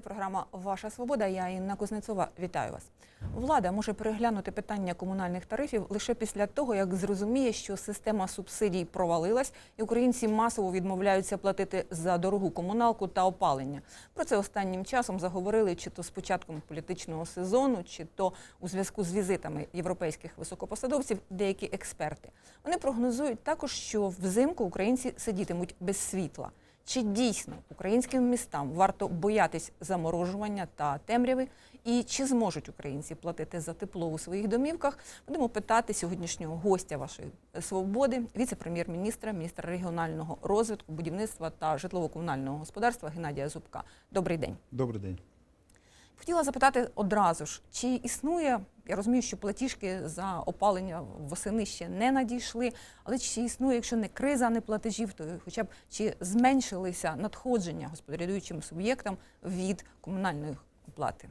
Це програма Ваша свобода. Я Інна Кузнецова. Вітаю вас. Влада може переглянути питання комунальних тарифів лише після того, як зрозуміє, що система субсидій провалилась, і українці масово відмовляються платити за дорогу комуналку та опалення. Про це останнім часом заговорили чи то з початком політичного сезону, чи то у зв'язку з візитами європейських високопосадовців деякі експерти. Вони прогнозують також, що взимку українці сидітимуть без світла. Чи дійсно українським містам варто боятись заморожування та темряви? І чи зможуть українці платити за тепло у своїх домівках? Будемо питати сьогоднішнього гостя вашої свободи, віце-прем'єр-міністра, міністра регіонального розвитку, будівництва та житлово-комунального господарства Геннадія Зубка. Добрий день. Добрий день. Хотіла запитати одразу ж, чи існує, я розумію, що платіжки за опалення восени ще не надійшли, але чи існує, якщо не криза, не платежів, то хоча б чи зменшилися надходження господарюючим суб'єктам від комунальної оплати?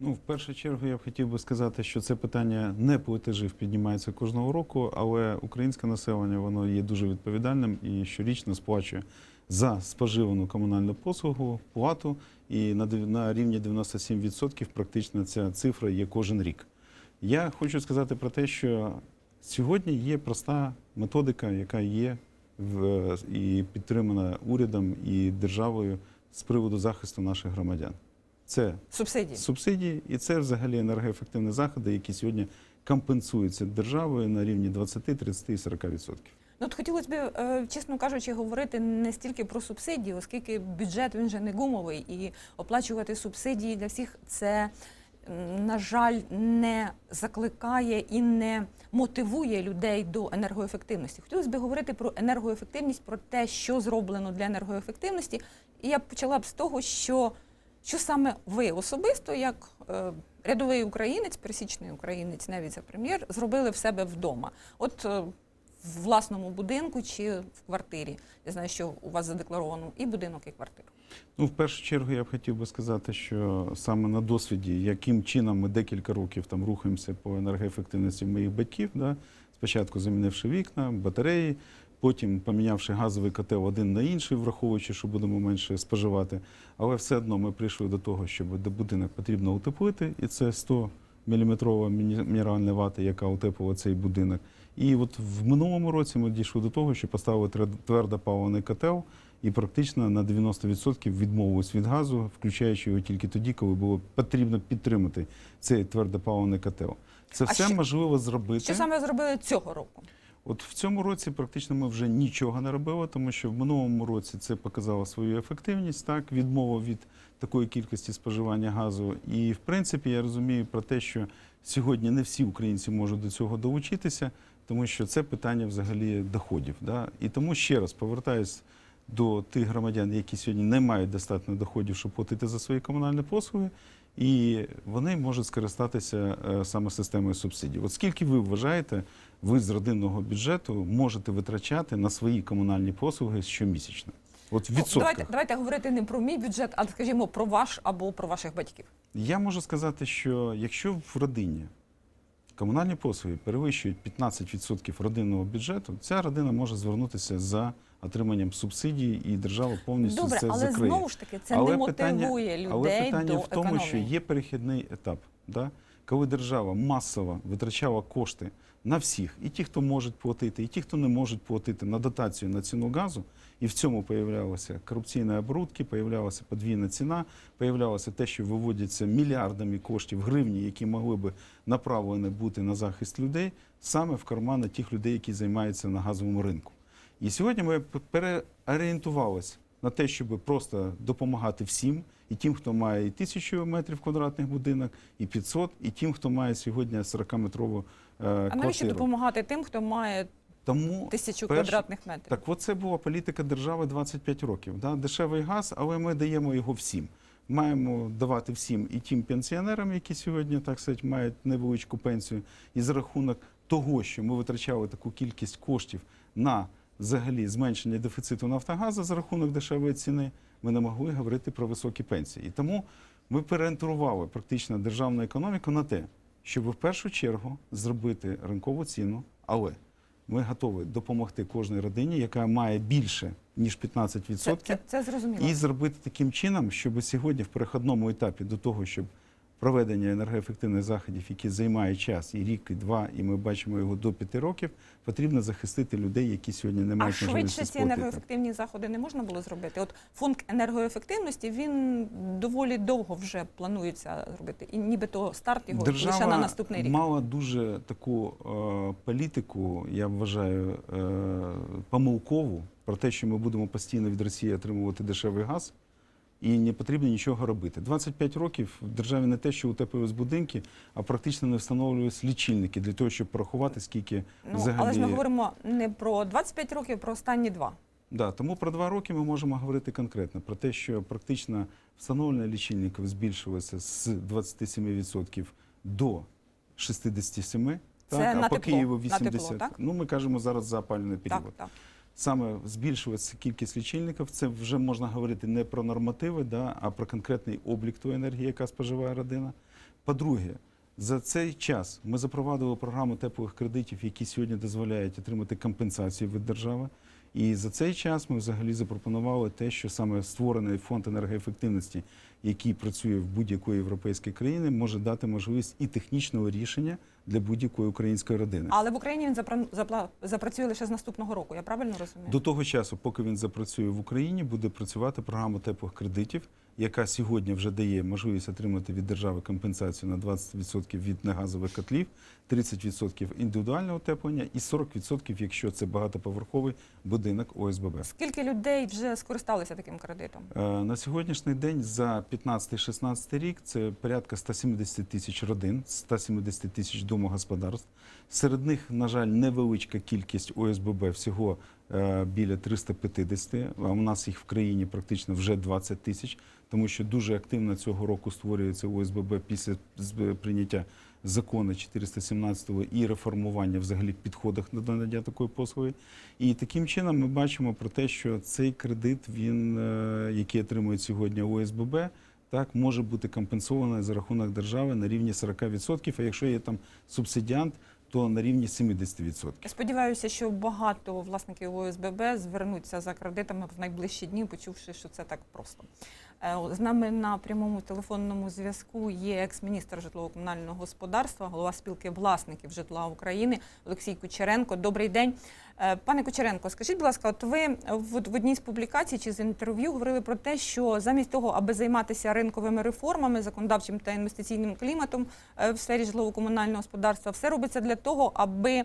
Ну, в першу чергу я б хотів би сказати, що це питання не платежів піднімається кожного року, але українське населення воно є дуже відповідальним і щорічно сплачує за споживану комунальну послугу плату. І на рівні 97% практично ця цифра є кожен рік. Я хочу сказати про те, що сьогодні є проста методика, яка є в, і підтримана урядом і державою з приводу захисту наших громадян. Це Субсидії. субсидії, і це взагалі енергоефективні заходи, які сьогодні компенсуються державою на рівні 20, 30 і 40 відсотків. Ну, от хотілося б, е, чесно кажучи, говорити не стільки про субсидії, оскільки бюджет він же не гумовий, і оплачувати субсидії для всіх це, на жаль, не закликає і не мотивує людей до енергоефективності. Хотілося б говорити про енергоефективність, про те, що зроблено для енергоефективності. І я почала б з того, що, що саме ви особисто, як е, рядовий українець, пересічний українець, навіть за прем'єр, зробили в себе вдома. От е, в власному будинку чи в квартирі. Я знаю, що у вас задекларовано і будинок, і квартиру. Ну, в першу чергу, я б хотів би сказати, що саме на досвіді, яким чином ми декілька років там рухаємося по енергоефективності моїх батьків, да? спочатку замінивши вікна, батареї, потім помінявши газовий котел один на інший, враховуючи, що будемо менше споживати. Але все одно ми прийшли до того, що будинок потрібно утеплити, і це 100 міліметрова мінеральна вата, яка утеплила цей будинок. І от в минулому році ми дійшли до того, що поставили твердопаливний котел і практично на 90% відмовились від газу, включаючи його тільки тоді, коли було потрібно підтримати цей твердопаливний котел. Це А все що- можливо зробити. Що саме зробили цього року? От в цьому році практично ми вже нічого не робили, тому що в минулому році це показало свою ефективність, так, відмова від такої кількості споживання газу. І в принципі я розумію про те, що сьогодні не всі українці можуть до цього долучитися, тому що це питання взагалі доходів. Да? І тому ще раз повертаюсь до тих громадян, які сьогодні не мають достатньо доходів, щоб платити за свої комунальні послуги. І вони можуть скористатися е, саме системою субсидій. От скільки ви вважаєте, ви з родинного бюджету можете витрачати на свої комунальні послуги щомісячно? От Ну, давайте, давайте говорити не про мій бюджет, а скажімо про ваш або про ваших батьків. Я можу сказати, що якщо в родині комунальні послуги перевищують 15% родинного бюджету, ця родина може звернутися за отриманням субсидій, і держава повністю Добре, це але закриє. знову ж таки це не мотивує людей але питання до в тому, економії. що є перехідний етап, да? коли держава масово витрачала кошти на всіх, і ті, хто можуть платити, і ті, хто не можуть платити на дотацію на ціну газу, і в цьому появлялися корупційні оборудки, появлялася подвійна ціна, появлялося те, що виводяться мільярдами коштів гривні, які могли би направлені бути на захист людей, саме в кармани тих людей, які займаються на газовому ринку. І сьогодні ми переорієнтувалися на те, щоб просто допомагати всім, і тим, хто має і тисячу метрів квадратних будинок, і 500, і тим, хто має сьогодні 40-метрову е, А навіщо допомагати тим, хто має Тому тисячу перше- квадратних метрів? так, от це була політика держави 25 років. Да? Дешевий газ, але ми даємо його всім. Маємо давати всім і тим пенсіонерам, які сьогодні так сказати, мають невеличку пенсію, і за рахунок того, що ми витрачали таку кількість коштів на взагалі зменшення дефіциту Нафтогазу за рахунок дешевої ціни, ми не могли говорити про високі пенсії. І тому ми переорієнтували практично державну економіку на те, щоб в першу чергу зробити ринкову ціну, але Ми готові допомогти кожній родині, яка має більше ніж 15%, Це, це, це зрозуміло. і зробити таким чином, щоб сьогодні в переходному етапі до того, щоб проведення енергоефективних заходів, які займають час і рік, і два, і ми бачимо його до п'яти років, потрібно захистити людей, які сьогодні не мають можливості швидше ці енергоефективні заходи не можна було зробити. От фонд енергоефективності він доволі довго вже планується зробити, і нібито старт його лише на наступний рік. мала дуже таку е, політику, я вважаю, е, помилкову про те, що ми будемо постійно від Росії отримувати дешевий газ. І не потрібно нічого робити. 25 років в державі не те, що утеплювалися будинки, а практично не встановлювалися лічильники для того, щоб порахувати, скільки Ну, взагалі. але ж ми говоримо не про 25 років, про останні два. Да, тому про два роки ми можемо говорити конкретно про те, що практично встановлення лічильників збільшилося з 27% до 67%. Це так, на а по тепло, Києву на тепло, 80%. так? Ну, ми кажемо зараз за опалювальний період. Так, так. Саме збільшується кількість лічильників. Це вже можна говорити не про нормативи, да, а про конкретний облік тої енергії, яка споживає родина. По-друге, за цей час ми запровадили програму теплих кредитів, які сьогодні дозволяють отримати компенсацію від держави. І за цей час ми взагалі запропонували те, що саме створений фонд енергоефективності, який працює в будь-якої європейської країни, може дати можливість і технічного рішення для будь-якої української родини. Але в Україні він запра- запрацює лише з наступного року. Я правильно розумію? До того часу, поки він запрацює в Україні, буде працювати програма теплих кредитів, яка сьогодні вже дає можливість отримати від держави компенсацію на 20% від негазових котлів, 30% індивідуального утеплення і 40%, якщо це багатоповерховий будинок ОСББ. Скільки людей вже скористалися таким кредитом? Е, На сьогоднішній день за 15-16 рік це порядка 170 тисяч родин, 170 тисяч домогосподарств. Серед них, на жаль, невеличка кількість ОСББ, всього е, біля 350, а у нас їх в країні практично вже 20 тисяч, тому що дуже активно цього року створюється ОСББ після прийняття закону 417 і реформування взагалі підходах до надання такої послуги. І таким чином ми бачимо про те, що цей кредит, він, е, який отримує сьогодні ОСББ, так може бути компенсований за рахунок держави на рівні 40%, а якщо є там субсидіант, то на рівні 70%. Сподіваюся, що багато власників ОСББ звернуться за кредитами в найближчі дні, почувши, що це так просто. Е, З нами на прямому телефонному зв'язку є екс-міністр житлово-комунального господарства, голова спілки власників житла України Олексій Кучеренко. Добрий день. Е, Пане Кучеренко, скажіть, будь ласка, от ви в, одній з публікацій чи з інтерв'ю говорили про те, що замість того, аби займатися ринковими реформами, законодавчим та інвестиційним кліматом е, в сфері житлово-комунального господарства, все робиться для того, аби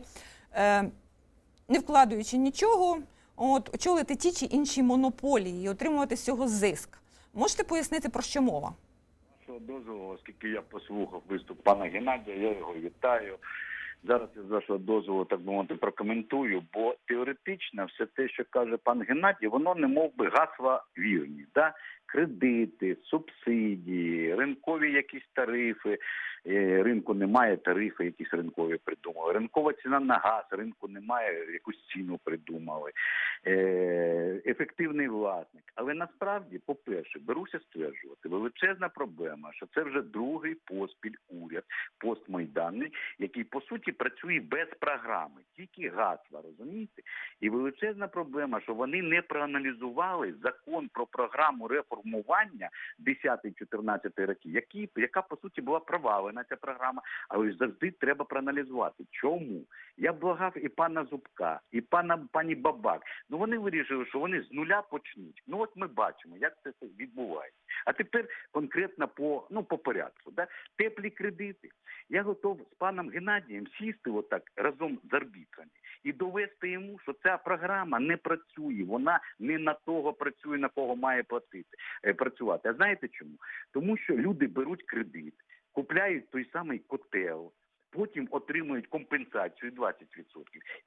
не вкладаючи нічого, от очолити ті чи інші монополії і отримувати з цього зиск. Можете пояснити про що мова? вашого дозволу, оскільки я послухав виступ пана Геннадія, я його вітаю. Зараз я з вашого дозволу, так би мовити, прокоментую, бо теоретично все те, що каже пан Геннадій, воно не мов би гасла вірні. Да? Кредити, субсидії, ринкові якісь тарифи. Е, Ринку немає, тарифи якісь ринкові придумали. Ринкова ціна на газ, ринку немає, якусь ціну придумали. Е, Ефективний власник. Але насправді, по-перше, беруся стверджувати, величезна проблема, що це вже другий поспіль уряд постмайданний, який по суті працює без програми, тільки гасла, розумієте? І величезна проблема, що вони не проаналізували закон про програму реформування 10-14 років, які, яка по суті була провалена ця програма, але завжди треба проаналізувати. Чому? Я благав і пана Зубка, і пана пані Бабак. Ну вони вирішили, що вони з нуля почнуть. Ну от ми бачимо, як це відбувається. А тепер конкретно по ну по порядку. Да? Теплі кредити. Я готов з паном Геннадієм сісти отак разом з арбітрами і довести йому, що ця програма не працює. Вона не на того працює, на кого має платити е, працювати. А знаєте чому? Тому що люди беруть кредит, купляють той самий котел. Потім отримують компенсацію 20%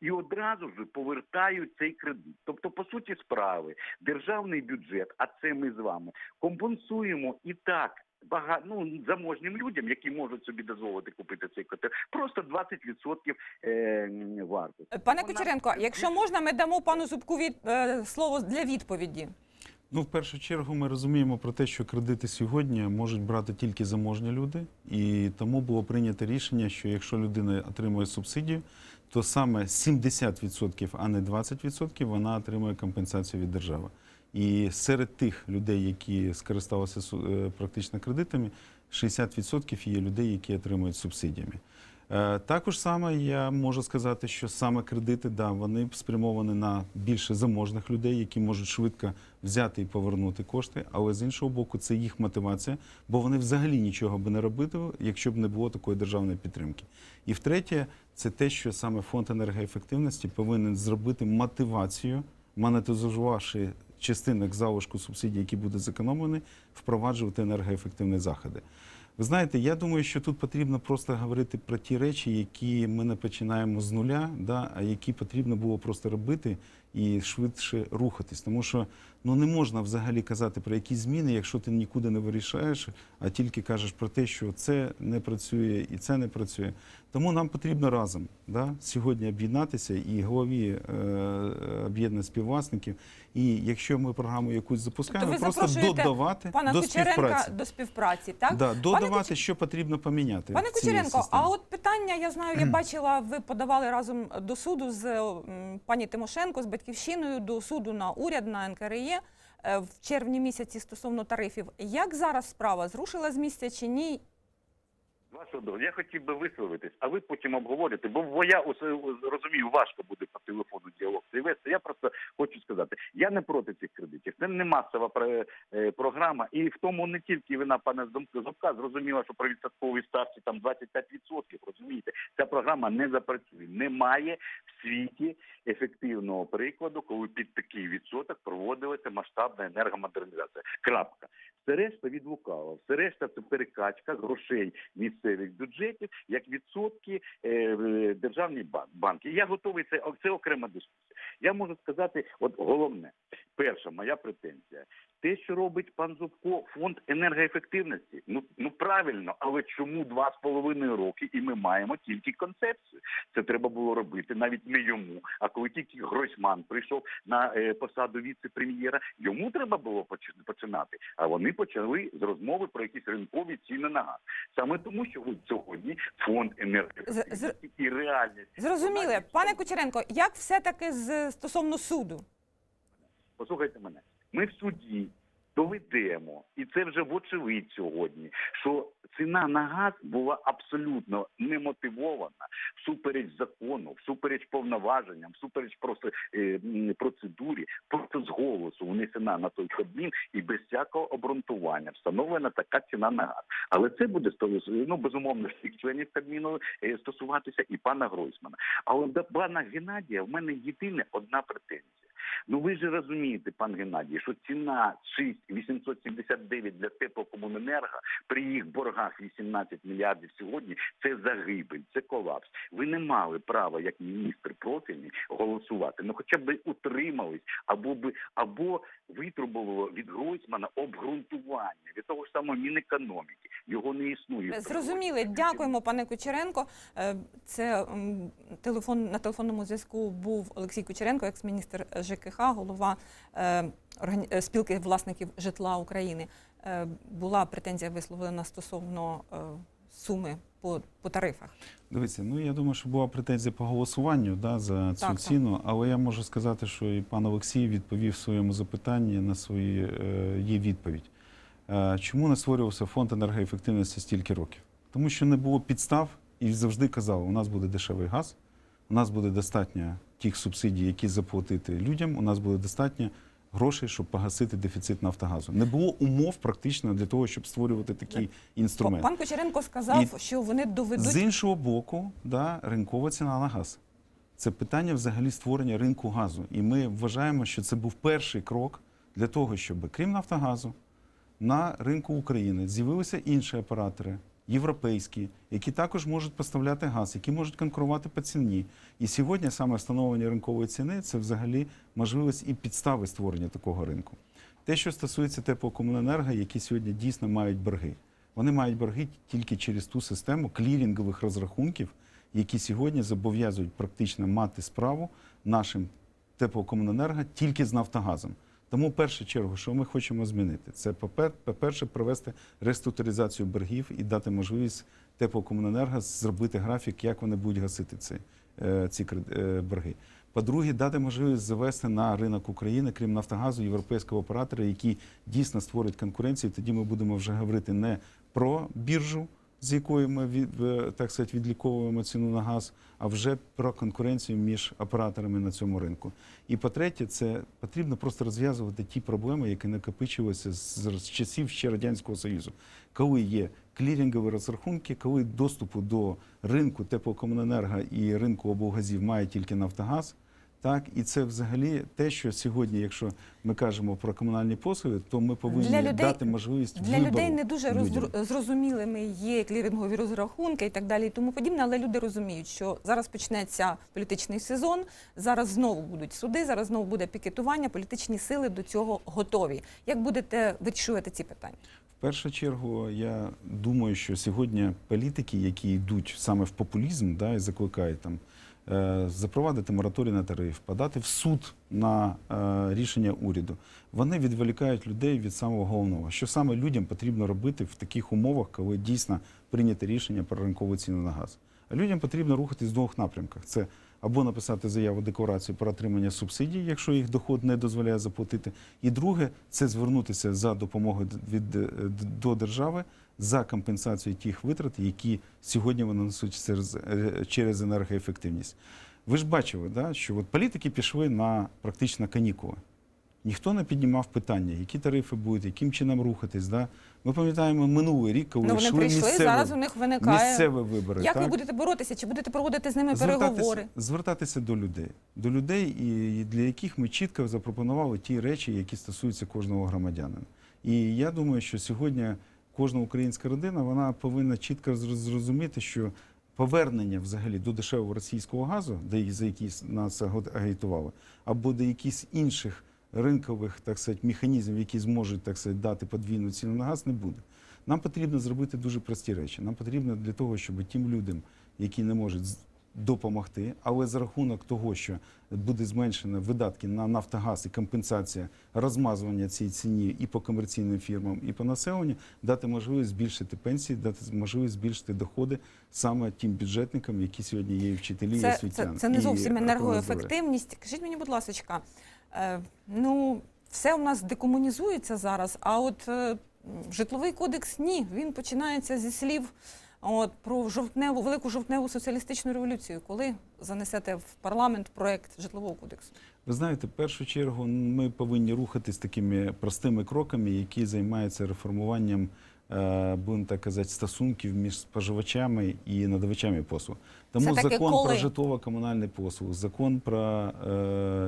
і одразу ж повертають цей кредит. Тобто, по суті, справи, державний бюджет, а це ми з вами компенсуємо і так бага... ну, заможнім людям, які можуть собі дозволити купити цей котел, просто 20% е, вартості. Пане Вона- Кучеренко, якщо можна, ми дамо пану Зубку від, е, слово для відповіді. Ну, в першу чергу, ми розуміємо про те, що кредити сьогодні можуть брати тільки заможні люди, і тому було прийнято рішення, що якщо людина отримує субсидію, то саме 70%, а не 20% вона отримує компенсацію від держави. І серед тих людей, які скористалися е, практично кредитами, 60% є людей, які отримують субсидіями. Е, Також саме я можу сказати, що саме кредити, да, вони спрямовані на більше заможних людей, які можуть швидко взяти і повернути кошти. Але з іншого боку, це їх мотивація, бо вони взагалі нічого би не робили, якщо б не було такої державної підтримки. І втретє, це те, що саме фонд енергоефективності повинен зробити мотивацію, монетизувавши частинок залишку субсидій, які будуть зекономлені, впроваджувати енергоефективні заходи. Ви знаєте, я думаю, що тут потрібно просто говорити про ті речі, які ми не починаємо з нуля, да, а які потрібно було просто робити і швидше рухатись. Тому що ну не можна взагалі казати про якісь зміни, якщо ти нікуди не вирішаєш, а тільки кажеш про те, що це не працює і це не працює. Тому нам потрібно разом да, сьогодні об'єднатися і голові е, об'єднаних співвласників. І якщо ми програму якусь запускаємо, Тобто просто додавати Пана до співпраці. до співпраці, так? Да, Пане додавати, Куч- що потрібно поміняти. Пане Кучеренко, а от питання, я знаю, я бачила, ви подавали разом до суду з пані Тимошенко, з батьківщиною до суду на уряд, на НКРЄ е, в червні місяці стосовно тарифів. Як зараз справа зрушила з місця чи ні? Вашого дозволу, я хотів би висловитись, а ви потім обговорите, бо, я ось, е, розумію, важко буде по телефону діалог цей вести. Я просто хочу сказати, я не проти цих кредитів. Це не масова е, програма, і в тому не тільки вина пана Зубка зрозуміла, що про відсоткові ставці там 25%, розумієте, ця програма не запрацює. Немає в світі ефективного прикладу, коли під такий відсоток проводилася масштабна енергомодернізація. Крапка. Все решта від лукава, все решта це перекачка грошей місцевих бюджетів як відсотки е, в державні бан- банки. Я готовий це це окрема дискусія. Я можу сказати, от головне, перша моя претензія. Те, що робить пан Зубко, фонд енергоефективності, ну ну правильно, але чому два з половиною роки, і ми маємо тільки концепцію? Це треба було робити навіть не йому. А коли тільки Гройсман прийшов на е, посаду віце-прем'єра, йому треба було поч- починати. А вони почали з розмови про якісь ринкові ціни на газ. Саме тому, що от сьогодні фонд енергоефективності і реальність Зрозуміли, пане Кучеренко, як все-таки з стосовно суду? Послухайте мене. Ми в суді доведемо, і це вже вочевидь сьогодні, що ціна на газ була абсолютно немотивована всупереч закону, всупереч повноваженням, всупереч е, процедурі, просто з голосу внесена на той кабмін і без всякого обґрунтування встановлена така ціна на газ. Але це буде ну, безумовно всіх членів кабміну е, стосуватися і пана Гройсмана. Але до пана Геннадія в мене єдине одна претензія. Ну ви ж розумієте, пан Геннадій, що ціна 6,879 для теплокомуненерго при їх боргах 18 мільярдів сьогодні це загибель, це колапс. Ви не мали права, як міністр профільний, голосувати. Ну хоча б утримались, або би або витрубувало від Гройсмана обґрунтування від того ж самого Мінекономіки. Його не існує. Зрозуміли, дякуємо, пане Кучеренко. Е, Це телефон на телефонному зв'язку був Олексій Кучеренко, екс-міністр ЖКХ, голова е, е, спілки власників житла України. Е, Була претензія висловлена стосовно суми по, по тарифах. Дивіться, ну я думаю, що була претензія по голосуванню да, за цю Так, так. ціну, але я можу сказати, що і пан Олексій відповів в своєму запитанні на свої е, відповідь. Чому не створювався фонд енергоефективності стільки років? Тому що не було підстав і завжди казали, у нас буде дешевий газ, у нас буде достатньо тих субсидій, які заплатити людям, у нас буде достатньо грошей, щоб погасити дефіцит Нафтогазу. Не було умов практично для того, щоб створювати такий інструмент. Пан Кучеренко сказав, І що вони доведуть З іншого боку, да, ринкова ціна на газ. Це питання взагалі створення ринку газу. І ми вважаємо, що це був перший крок для того, щоб крім Нафтогазу, на ринку України з'явилися інші оператори, європейські, які також можуть поставляти газ, які можуть конкурувати по ціні. І сьогодні саме встановлення ринкової ціни це взагалі можливість і підстави створення такого ринку. Те, що стосується теплокомуненерго, які сьогодні дійсно мають борги. Вони мають борги тільки через ту систему клірінгових розрахунків, які сьогодні зобов'язують практично мати справу нашим теплокомуненерго тільки з Нафтогазом. Тому в першу чергу, що ми хочемо змінити, це попер- по-перше, провести реструктуризацію боргів і дати можливість теплокомуненерго зробити графік, як вони будуть гасити ці е, ці е, борги. По-друге, дати можливість завести на ринок України, крім Нафтогазу, європейського оператора, який дійсно створить конкуренцію. Тоді ми будемо вже говорити не про біржу, з якої ми від, е, так сказати, відліковуємо ціну на газ, а вже про конкуренцію між операторами на цьому ринку. І по-третє, це потрібно просто розв'язувати ті проблеми, які накопичувалися з, з часів ще Радянського Союзу, коли є клірінгові розрахунки, коли доступу до ринку теплокомуненерго і ринку облгазів має тільки Нафтогаз. Так, і це взагалі те, що сьогодні, якщо ми кажемо про комунальні послуги, то ми повинні Для людей- дати можливість Для вибору людей не дуже людям. зрозумілими є клірингові розрахунки і так далі, і тому подібне, але люди розуміють, що зараз почнеться політичний сезон, зараз знову будуть суди, зараз знову буде пікетування, політичні сили до цього готові. Як будете вирішувати ці питання? В першу чергу, я думаю, що сьогодні політики, які йдуть саме в популізм, да, і закликають там запровадити мораторій на тариф, подати в суд на е, рішення уряду, вони відволікають людей від самого головного. Що саме людям потрібно робити в таких умовах, коли дійсно прийняте рішення про ринкову ціну на газ? А людям потрібно рухатись в двох напрямках: це або написати заяву декларацію про отримання субсидій, якщо їх доход не дозволяє заплатити. І друге це звернутися за допомогою від е, до держави за компенсацію тих витрат, які сьогодні вони несуть через, е, через енергоефективність. Ви ж бачили, да, що от політики пішли на практично канікули. Ніхто не піднімав питання, які тарифи будуть, яким чином рухатись. Да? Ми пам'ятаємо минулий рік, коли Ну вони йшли прийшли. місцеві, Зараз у них виникає місцеві вибори. як так? ви будете боротися? Чи будете проводити з ними переговори? звертатися, звертатися до людей, до людей, і для яких ми чітко запропонували ті речі, які стосуються кожного громадянина. І я думаю, що сьогодні кожна українська родина вона повинна чітко зрозуміти, що повернення взагалі до дешевого російського газу, де за які нас агітували, або до якихось інших ринкових так сказати, механізмів, які зможуть так сказати, дати подвійну ціну на газ, не буде. Нам потрібно зробити дуже прості речі. Нам потрібно для того, щоб тим людям, які не можуть допомогти, але за рахунок того, що буде зменшено видатки на Нафтогаз і компенсація розмазування цій ціні і по комерційним фірмам, і по населенню, дати можливість збільшити пенсії, дати можливість збільшити доходи саме тим бюджетникам, які сьогодні є і вчителі, і Це, освітяни. це, це не зовсім енергоефективність. Кажіть мені, будь ласка, е, ну все у нас декомунізується зараз, а от е, житловий кодекс ні. Він починається зі слів от, про жовтневу, велику жовтневу соціалістичну революцію. Коли занесете в парламент проект житлового кодексу? Ви знаєте, в першу чергу ми повинні рухатись такими простими кроками, які займаються реформуванням, е, будемо так казати, стосунків між споживачами і надавачами послуг. Тому таки закон коли? про житлово-комунальний послуг, закон про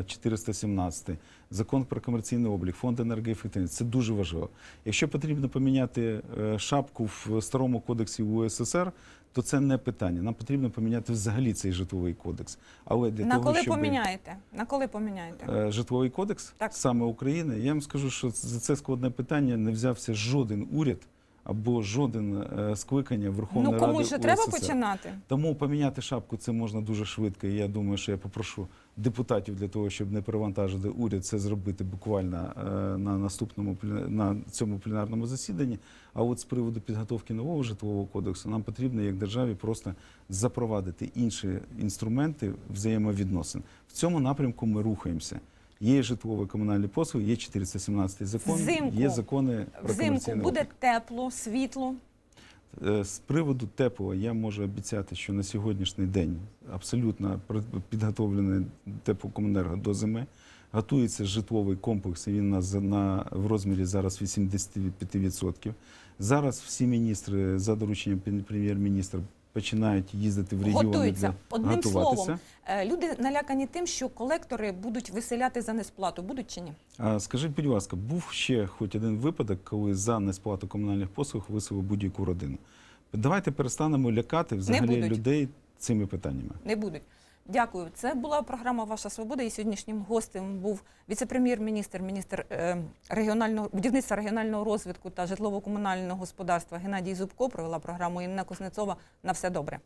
е, 417, закон про комерційний облік, фонд енергоефективності це дуже важливо. Якщо потрібно поміняти е, шапку в старому кодексі УССР, то це не питання. Нам потрібно поміняти взагалі цей житловий кодекс. Але для На того, коли щоб... поміняєте? На коли поміняєте? Е, Житловий кодекс Так. саме України. Я вам скажу, що за це складне питання не взявся жоден уряд або жоден е, скликання Верховної Ну Ради комусь же треба починати. Тому поміняти шапку це можна дуже швидко. І я думаю, що я попрошу депутатів для того, щоб не перевантажити уряд, це зробити буквально е, на наступному на цьому пленарному засіданні. А от з приводу підготовки нового житлового кодексу нам потрібно як державі просто запровадити інші інструменти взаємовідносин. В цьому напрямку ми рухаємося. Є житлові комунальні послуги, є 417 закон, Взимку. є закони про Взимку комерційний буде облік. тепло, світло. Е, З приводу теплого я можу обіцяти, що на сьогоднішній день абсолютно підготовлений теплокомунерго до зими. Готується житловий комплекс, і він на, на, в розмірі зараз 85%. Зараз всі міністри за дорученням прем'єр-міністра починають їздити в регіони Готуються. для Одним готуватися. словом, Е, Люди налякані тим, що колектори будуть виселяти за несплату. Будуть чи ні? А скажіть, будь ласка, був ще хоч один випадок, коли за несплату комунальних послуг виселили будь-яку родину? Давайте перестанемо лякати взагалі людей цими питаннями. Не будуть. Дякую. Це була програма Ваша свобода. І сьогоднішнім гостем був віце-прем'єр-міністр, міністр е, регіонального будівництва регіонального розвитку та житлово-комунального господарства Геннадій Зубко. Провела програму Інна Кузнецова. На все добре.